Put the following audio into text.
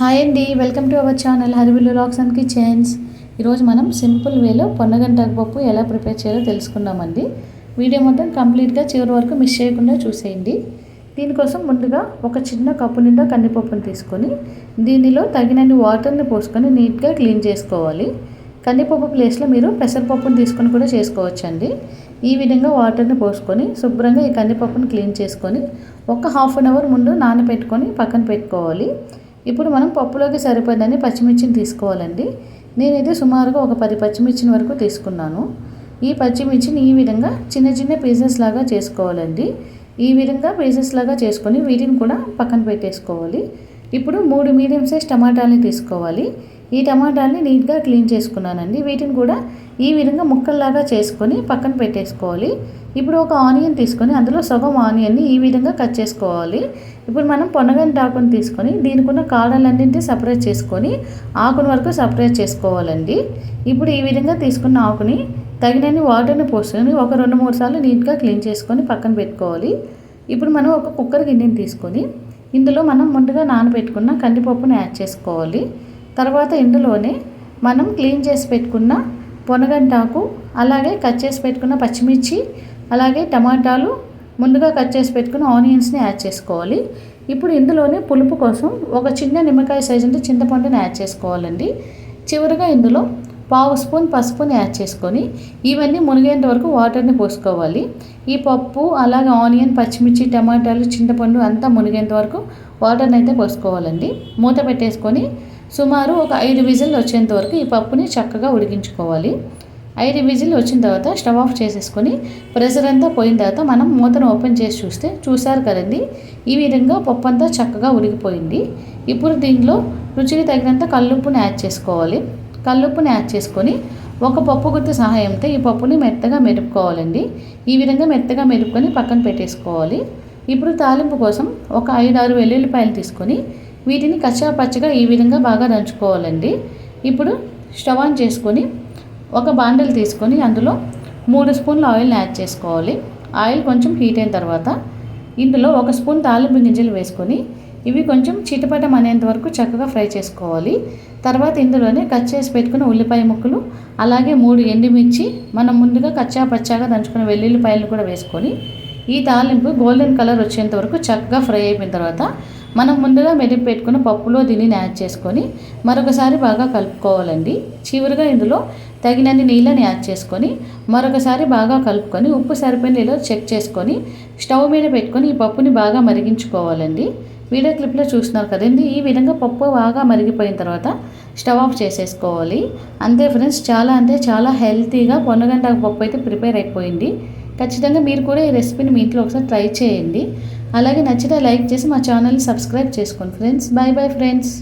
Hi అండి welcome to our channel Harivillu rocks and kitchens. ఈరోజు మనం సింపుల్ వేలో పొన్నగంటాకు పప్పు ఎలా ప్రిపేర్ చేయాలో తెలుసుకుందామండి. వీడియో మొత్తం కంప్లీట్గా చివరి వరకు మిస్ చేయకుండా చూసేయండి. దీనికోసం ముందుగా ఒక చిన్న కప్పు నిండా కందిపప్పును తీసుకొని దీనిలో తగినన్ని వాటర్ని పోసుకొని నీట్గా క్లీన్ చేసుకోవాలి. కందిపప్పు ప్లేస్లో మీరు పెసరపప్పును తీసుకొని కూడా చేసుకోవచ్చండి. ఈ విధంగా వాటర్ని పోసుకొని శుభ్రంగా ఈ కందిపప్పును క్లీన్ చేసుకొని ఒక హాఫ్ అన్ అవర్ ముందు నానబెట్టుకొని పక్కన పెట్టుకోవాలి. ఇప్పుడు మనం పప్పులోకి సరిపడని పచ్చిమిర్చిని తీసుకోవాలండి. నేనైతే సుమారుగా ఒక పది పచ్చిమిర్చిని వరకు తీసుకున్నాను. ఈ పచ్చిమిర్చిని ఈ విధంగా చిన్న చిన్న పీసెస్ లాగా చేసుకోవాలండి. ఈ విధంగా పీసెస్ లాగా చేసుకొని వీటిని కూడా పక్కన పెట్టేసుకోవాలి. ఇప్పుడు మూడు మీడియం సైజ్ టమాటాలని తీసుకోవాలి. ఈ టమాటాలని నీట్గా క్లీన్ చేసుకున్నానండి. వీటిని కూడా ఈ విధంగా ముక్కల్లాగా చేసుకొని పక్కన పెట్టేసుకోవాలి. ఇప్పుడు ఒక ఆనియన్ తీసుకొని అందులో సగం ఆనియన్ని ఈ విధంగా కట్ చేసుకోవాలి. ఇప్పుడు మనం పొనగని ఆకుని తీసుకొని దీనికి ఉన్న కాడలన్నింటినీ సపరేట్ చేసుకొని ఆకుని వరకు సపరేట్ చేసుకోవాలండి. ఇప్పుడు ఈ విధంగా తీసుకున్న ఆకుని తగినన్ని వాటర్ని పోసుకొని ఒక రెండు మూడు సార్లు నీట్గా క్లీన్ చేసుకొని పక్కన పెట్టుకోవాలి. ఇప్పుడు మనం ఒక కుక్కర్ గిన్నెని తీసుకొని ఇందులో మనం ముందుగా నానబెట్టుకున్న కందిపప్పును యాడ్ చేసుకోవాలి. తర్వాత ఇందులోనే మనం క్లీన్ చేసి పెట్టుకున్న పొనగంటాకు అలాగే కట్ చేసి పెట్టుకున్న పచ్చిమిర్చి అలాగే టమాటాలు ముందుగా కట్ చేసి పెట్టుకున్న ఆనియన్స్ని యాడ్ చేసుకోవాలి. ఇప్పుడు ఇందులోనే పులుపు కోసం ఒక చిన్న నిమ్మకాయ సైజు అంటే చింతపండుని యాడ్ చేసుకోవాలండి. చివరిగా ఇందులో పావు స్పూన్ పసుపుని యాడ్ చేసుకొని ఇవన్నీ మునిగేంత వరకు వాటర్ని పోసుకోవాలి. ఈ పప్పు అలాగే ఆనియన్ పచ్చిమిర్చి టమాటాలు చింతపండు అంతా మునిగేంత వరకు వాటర్ని అయితే పోసుకోవాలండి. మూత పెట్టేసుకొని సుమారు ఒక ఐదు విజిల్ వచ్చేంత వరకు ఈ పప్పుని చక్కగా ఉడికించుకోవాలి. ఐదు విజిల్ వచ్చిన తర్వాత స్టవ్ ఆఫ్ చేసేసుకొని ప్రెషర్ అంతా పోయిన తర్వాత మనం మూతను ఓపెన్ చేసి చూస్తే చూసారు కదండి ఈ విధంగా పప్పు అంతా చక్కగా ఉడికిపోయింది. ఇప్పుడు దీనిలో రుచికి తగినంత కల్లుప్పుని యాడ్ చేసుకోవాలి. కల్లుప్పుని యాడ్ చేసుకొని ఒక పప్పు గుత్తి సహాయంతో ఈ పప్పుని మెత్తగా మెరుపుకోవాలండి ఈ విధంగా మెత్తగా మెరుపుకొని పక్కన పెట్టేసుకోవాలి. ఇప్పుడు తాలింపు కోసం ఒక ఐదు ఆరు వెల్లుల్లిపాయలు తీసుకొని వీటిని కచ్చా పచ్చగా ఈ విధంగా బాగా దంచుకోవాలండి. ఇప్పుడు స్టవ్ ఆన్ చేసుకొని ఒక బాండల్ తీసుకొని అందులో మూడు స్పూన్ల ఆయిల్ని యాడ్ చేసుకోవాలి. ఆయిల్ కొంచెం హీట్ అయిన తర్వాత ఇందులో ఒక స్పూన్ తాలింపు గింజలు వేసుకొని ఇవి కొంచెం చిటపటం అనేంత వరకు చక్కగా ఫ్రై చేసుకోవాలి. తర్వాత ఇందులోనే కట్ చేసి పెట్టుకున్న ఉల్లిపాయ ముక్కలు అలాగే మూడు ఎండుమిర్చి మనం ముందుగా కచ్చా పచ్చాగా దంచుకున్న వెల్లుల్లిపాయలను కూడా వేసుకొని ఈ తాలింపు గోల్డెన్ కలర్ వచ్చేంత వరకు చక్కగా ఫ్రై అయిపోయిన తర్వాత మనం ముందుగా మెదిపి పెట్టుకున్న పప్పులో దీనిని యాడ్ చేసుకొని మరొకసారి బాగా కలుపుకోవాలండి. చివరిగా ఇందులో తగినన్ని నీళ్ళని యాడ్ చేసుకొని మరొకసారి బాగా కలుపుకొని ఉప్పు సరిపోయిన నీళ్ళు చెక్ చేసుకొని స్టవ్ మీద పెట్టుకొని ఈ పప్పుని బాగా మరిగించుకోవాలండి. వీడియో క్లిప్లో చూస్తున్నారు కదండి ఈ విధంగా పప్పు బాగా మరిగిపోయిన తర్వాత స్టవ్ ఆఫ్ చేసేసుకోవాలి. అంతే ఫ్రెండ్స్ చాలా అంటే చాలా హెల్తీగా పొన్నగంట పప్పు అయితే ప్రిపేర్ అయిపోయింది. ఖచ్చితంగా మీరు కూడా ఈ రెసిపీని మీ ఇంట్లో ఒకసారి ట్రై చేయండి. అలాగే నచ్చితే లైక్ చేసి మా ఛానల్ని సబ్స్క్రైబ్ చేసుకోండి ఫ్రెండ్స్. Bye bye friends.